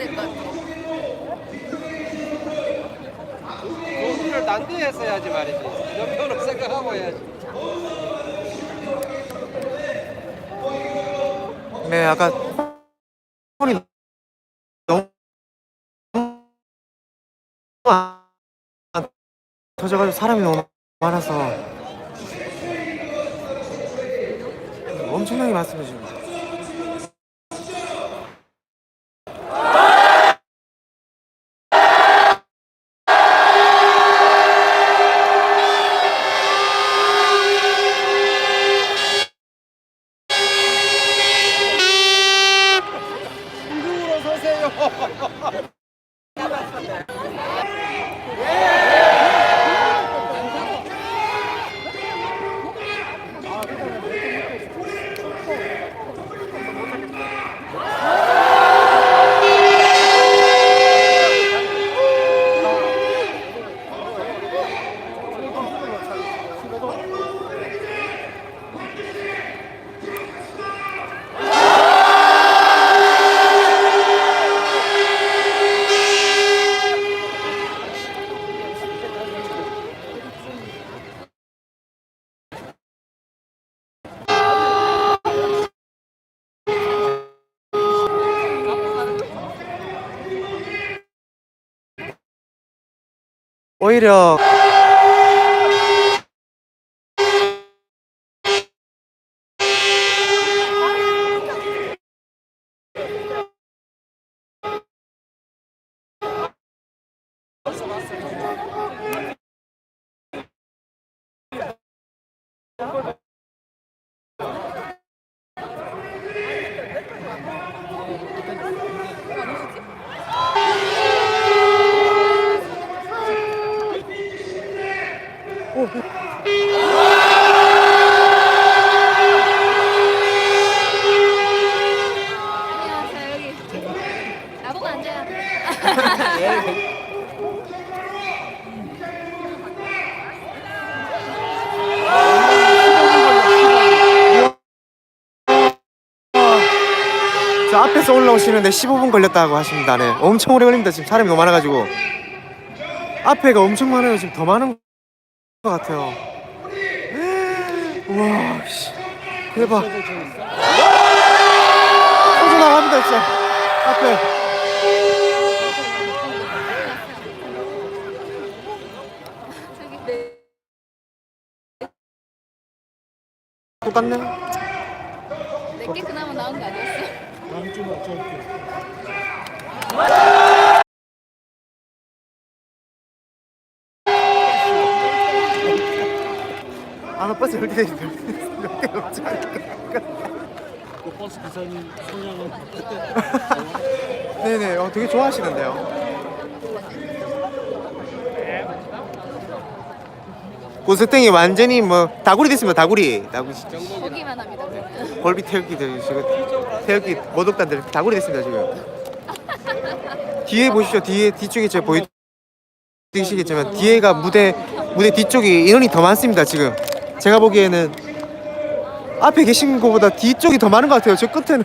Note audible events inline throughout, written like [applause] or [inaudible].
될 것 같아. 공부를 난도에서 해야지 말이지. 연표로 생각하고 해야지. 네, 아까 폰이 너무 안 터져가지고 사람이 너무 많아서 엄청나게 많습니다 지금. 오히려 안녕하세요 여기 나보고 앉아요. 저 앞에서 올라오시는데 15분 걸렸다고 하십니다. 네, 엄청 오래 걸립니다. 지금 사람이 너무 많아가지고 앞에가 엄청 많아요. 지금 더 많은 것 같아요. 와, 씨, 대박. 터져 나갑니다, 진짜. 앞에. 똑같네. 내게 그나마 나은 거 아니 었어? 아, 버스 열대 없지 않을까. 그 버스 기사님 성향은 [laughs] 네네, 어, 되게 좋아하시는데요. 고스탱이 완전히 뭐 다구리 됐습니다. 다구리, 다구리. 거기만 합니다. 골비 태극기들 지금 태극기 모독단들 다구리 됐습니다 지금. 뒤에 보십시오. 뒤에 뒤쪽에 저 보이시겠지만 뒤에가 무대 무대 뒤쪽이 인원이 더 많습니다 지금. 제가 보기에는 앞에 계신 것보다 뒤쪽이 더 많은 것 같아요. 저 끝에는.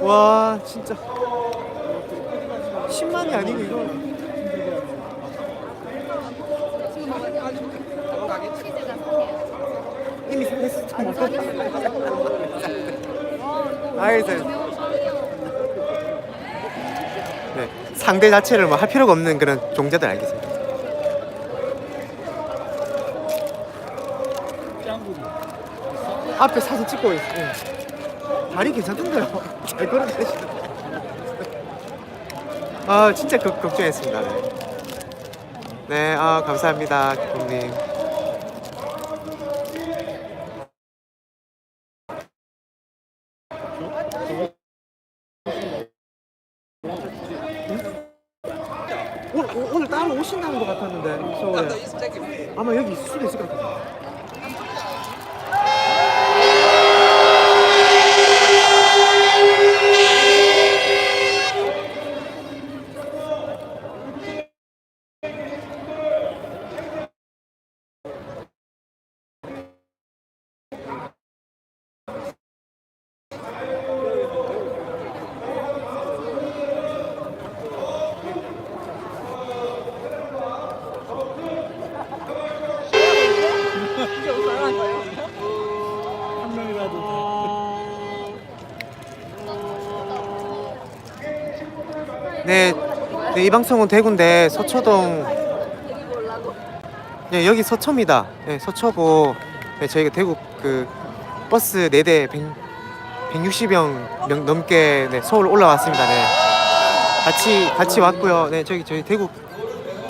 와 진짜 10만이 아니고 이거 지금 먹어요. 치즈가 몰라. 저기 어, 알겠어요. 네, 상대 자체를 뭐 할 필요가 없는 그런 종자들 알겠습니다. 앞에 사진 찍고 있어요. 다리 괜찮던데요? 잘 걸어다니시는. 아 진짜 걱, 걱정했습니다. 네. 네, 아 감사합니다, 기쁨님. 네, 이 방송은 대구인데 서초동 네, 여기 서초입니다. 네, 서초고 네, 저희가 대구 그 버스 4대 100, 160명 명 넘게 네, 서울 올라왔습니다. 네. 같이 같이 왔고요. 네, 저기 저희 대구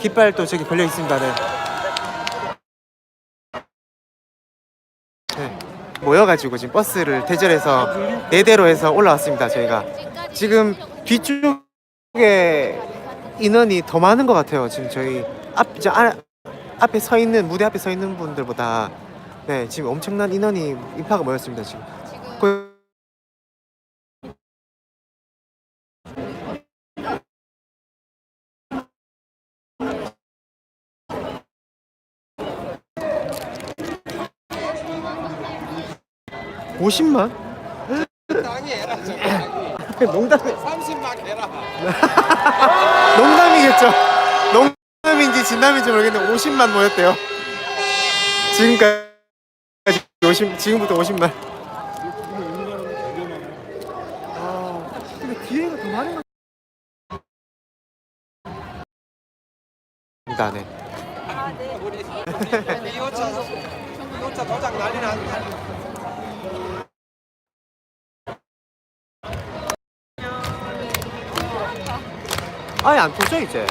깃발 또 저기 걸려 있습니다. 네. 네. 모여가지고 지금 버스를 대절해서 네 대로 해서 올라왔습니다. 저희가 지금 뒤쪽에 인원이 더 많은 것 같아요. 지금 저희 앞 이제 아, 앞에 서 있는 무대 앞에 서 있는 분들보다. 네 지금 엄청난 인원이 인파가 모였습니다. 지금. 지금 그- (50만) 땅이 해라 저 땅이 농담 30만 해라 농담이겠죠. 농담인지 진담인지 모르겠는데 50만 모였대요. 지금까지 50 지금부터 50만. 아, 근데 기회가 더 많은 것 같습니다. 네. 우리 이 오차 이 오차 도장 난리 났다 아예 안 터져 이제.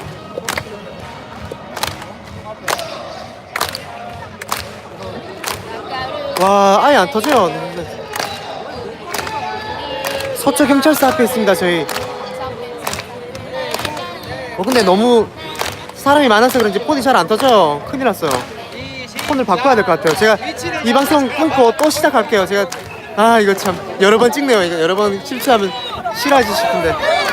와 아예 안 터져요. 서초 경찰서 앞에 있습니다 저희. 어 근데 너무 사람이 많아서 그런지 폰이 잘 안 터져요. 큰일 났어요. 폰을 바꿔야 될 것 같아요. 제가 이 방송 끊고 또 시작할게요. 제가 아 이거 참 여러 번 찍네요. 이거 여러 번 실수하면 싫어하지 싶은데.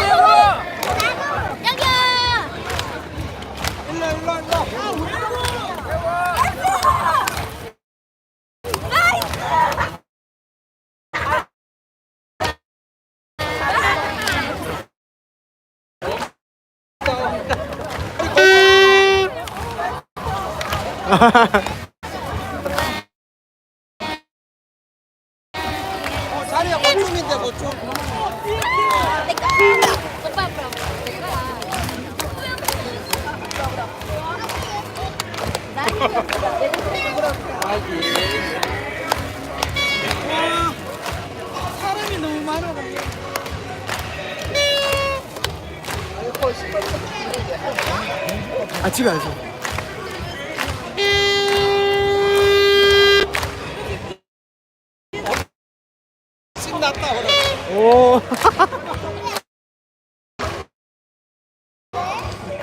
앞으로. 내가. 아 지금 알죠.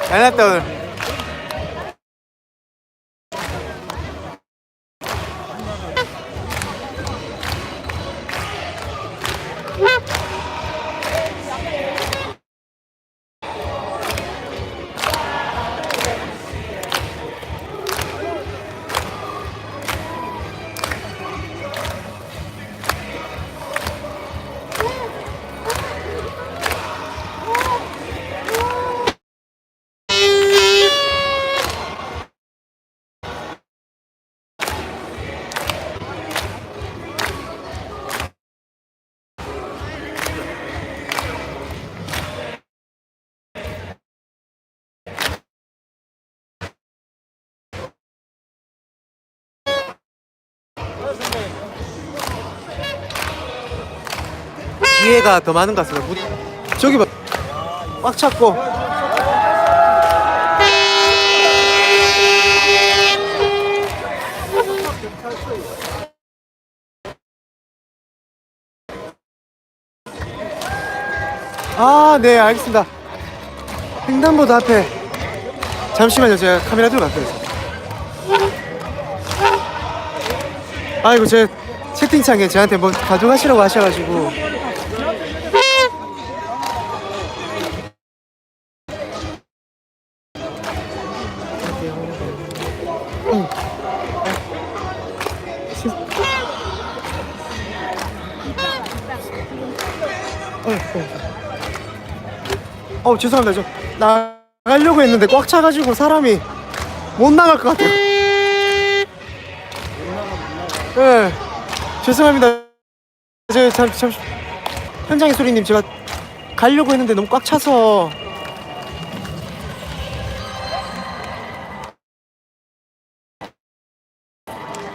잘났 기회가 더 많은 것 같습니다. 무- 저기 봐. 꽉 찼고. 아, 네, 알겠습니다. 횡단보도 앞에. 잠시만요, 제가 카메라 들고 갈게요. 아이고, 제 채팅창에 저한테 뭐 가져가시라고 하셔가지고. 어 죄송합니다 저 나가려고 했는데 꽉 차가지고 사람이 못 나갈 것 같아요 예. 죄송합니다. 제가 참, 참 현장의 소리님 제가 가려고 했는데 너무 꽉 차서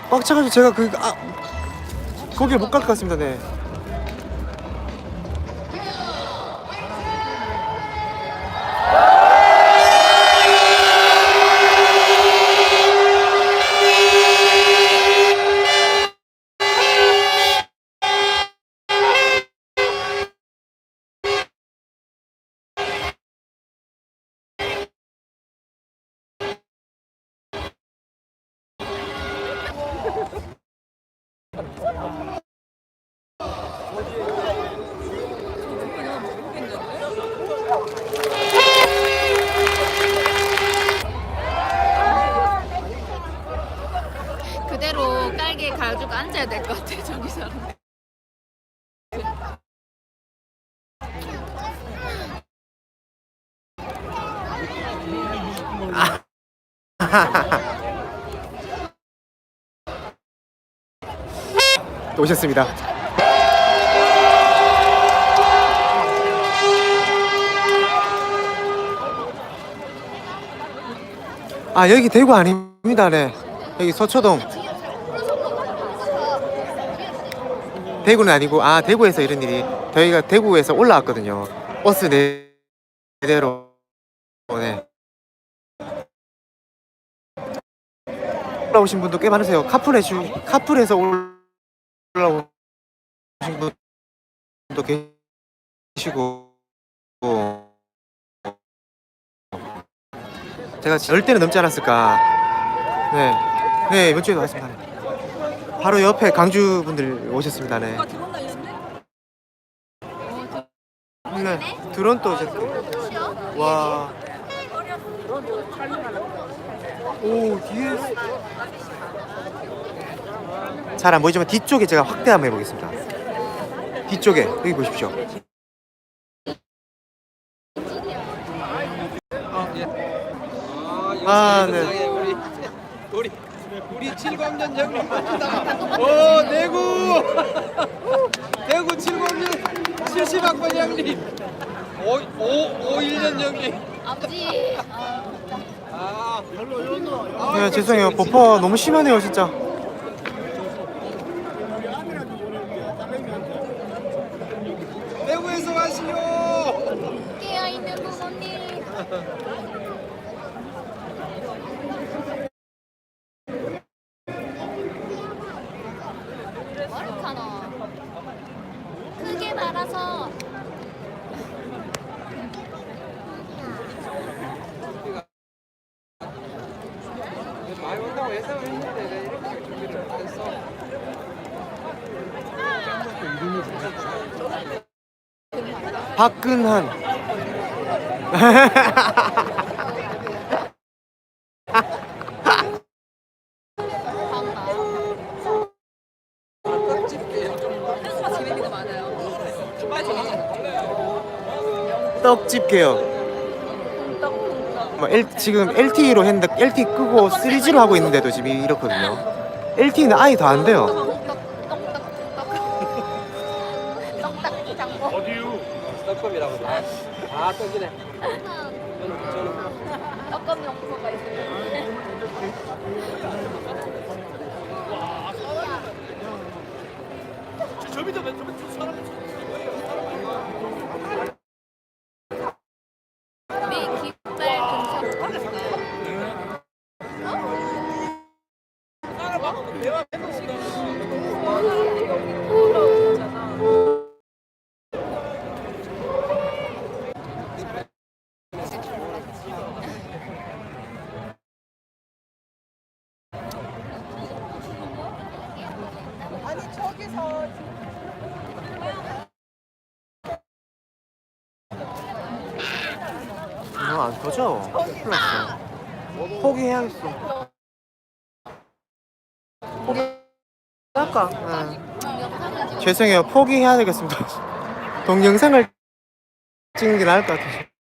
꽉 차가지고 제가 그 아, 거기를 못 갈 것 같습니다. 네. 또 [laughs] 오셨습니다. 아 여기 대구 아닙니다, 네. 여기 서초동. 대구는 아니고 아 대구에서 이런 일이 저희가 대구에서 올라왔거든요. 버스 네 대로 올라오신 분도 꽤 많으세요. 카풀에 주 카풀에서 올라오신 분도 계시고 제가 열 대는 넘지 않았을까. 네, 네 이번 주에도 왔습니다. 네. 바로 옆에 강주 분들 오셨습니다. 네. 네, 드론 또 오셨고. 와. 오 뒤에 잘 안 보이지만 뒤쪽에 제가 확대 한번 해보겠습니다. 뒤쪽에 여기 보십시오. 아, 네. 네. 우리 우리 형님 맞다. 오 대구 [laughs] 대구 칠광년 70학번 형님. 오오 오일년 형님. 아버지. 아 네, 죄송해요. 버퍼 너무 심하네요, 진짜. 대구에서 가시오. 깨어 있는 부모님. 머리카노. 크게 말아서 많이 온다고 예상을 했는데 왜 이렇게 준비를 못했어? 박근한. 떡집 개혁. 뭐 지금 LTE로 했는데 LTE 끄고 3G로 하고 있는데도 지금 이렇거든요. LTE는 아예 더안 돼요. 아 떡이네. 떡밥 용서가 있어요. 이거 안 터져. 큰일. 포기해야겠어. 포기할까? 응. 죄송해요. 포기해야 되겠습니다. [laughs] 동영상을 찍는 게 나을 것 같아요.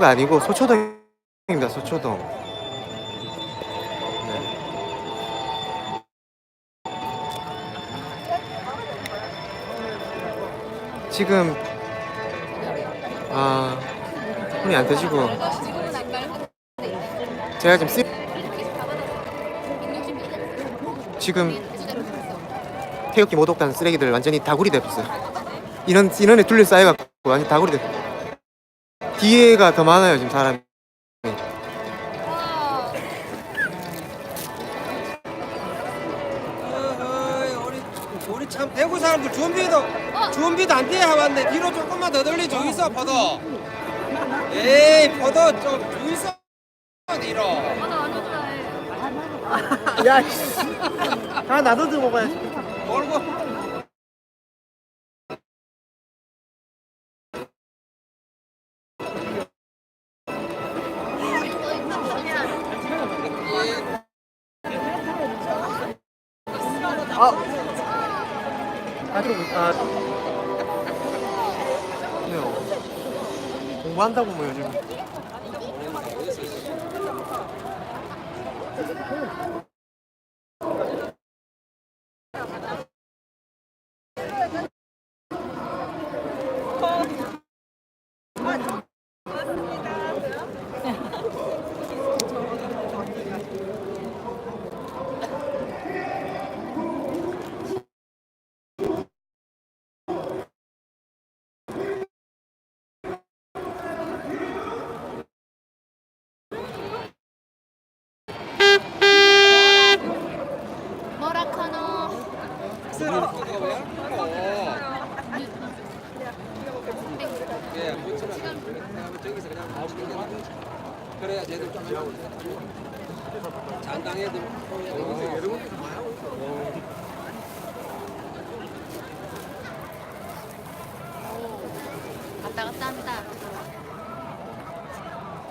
가 아니고 소초동입니다. 소초동. 지금 아 손이 안 갈고. 제가 지금 쓰... 지금 지금 태극기 모독단 쓰레기들 완전히 다구리 됐어요. 인원 인원에 둘러싸여갖고 완전 다구리 됐. 뒤에가 더 많아요 지금 사람이. 우리 참 대구 사람들 준비도 어. 준비도 안돼 하왔는데 뒤로 조금만 더 돌리 저 있어 포도. 에이 포도 좀저 있어 뒤로. 안 좋아해 야, 씨. 하나 나눠서 먹어야지. 몰고. 그래요. 공부한다고 뭐 요즘.